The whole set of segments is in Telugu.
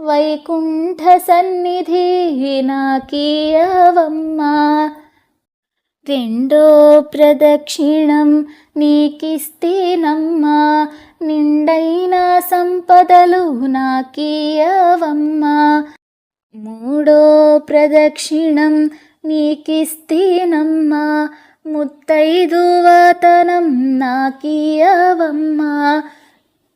వైకుంఠ సన్నిధి నాకీయవమ్మా. రెండో ప్రదక్షిణం నీకిస్తేనమ్మా. నిండైన సంపదలు నాకీయవమ్మా. మూడో ప్రదక్షిణం నీకిస్తేనమ్మా. ముత్తైదువతనం నాకీయవమ్మా.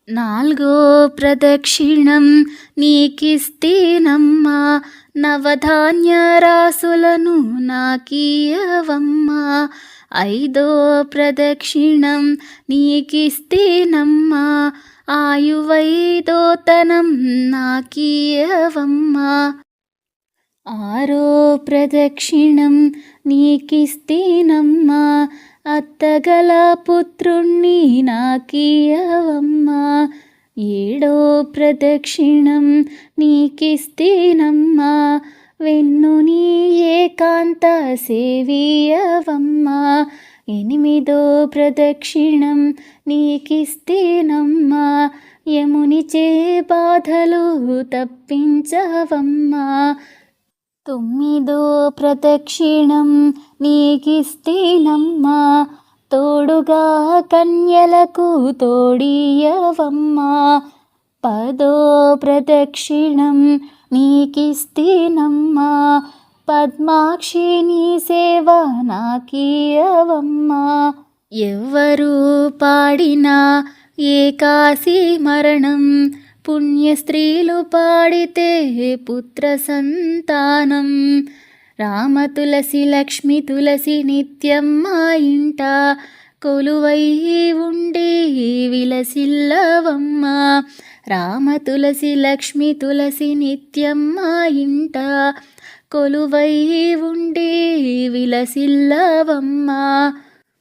నాలుగో ప్రదక్షిణం నీకిస్తేనమ్మా నవధాన్య రాసులను నాకీయవమ్మా. ఐదో ప్రదక్షిణం నీకిస్తేనమ్మా ఆయువైదోతనం నాకీయవమ్మా. ఆరో ప్రదక్షిణం నీకిస్తేనమ్మా అత్తగల పుత్రుణ్ణి నాకీయవమ్మా ఏడో ప్రదక్షిణం నీకిస్తేనమ్మా వెన్ను నీ ఏకాంత సేవీయవమ్మా ఎనిమిదో ప్రదక్షిణం నీకిస్తేనమ్మా యముని చే బాధలు తప్పించవమ్మా. తొమ్మిదో ప్రదక్షిణం నీకిస్తేనమ్మా తోడుగా కన్యలకు తోడియవమ్మా. పదో ప్రదక్షిణం నీకిస్తేనమ్మా పద్మాక్షి నీ సేవ నాకీయవమ్మా. ఎవ్వరూ పాడినా ఏకాశి మరణం పుణ్య స్త్రీలు పాడితే పుత్ర సంతానం. రామ తులసి లక్ష్మి తులసి నిత్యం మా ఇంట. కొలువై ఉండి విలసిల్లవమ్మ. రామ తులసి లక్ష్మి తులసి నిత్యం మా ఇంట. కొలువై ఉండి విలసిల్లవమ్మ.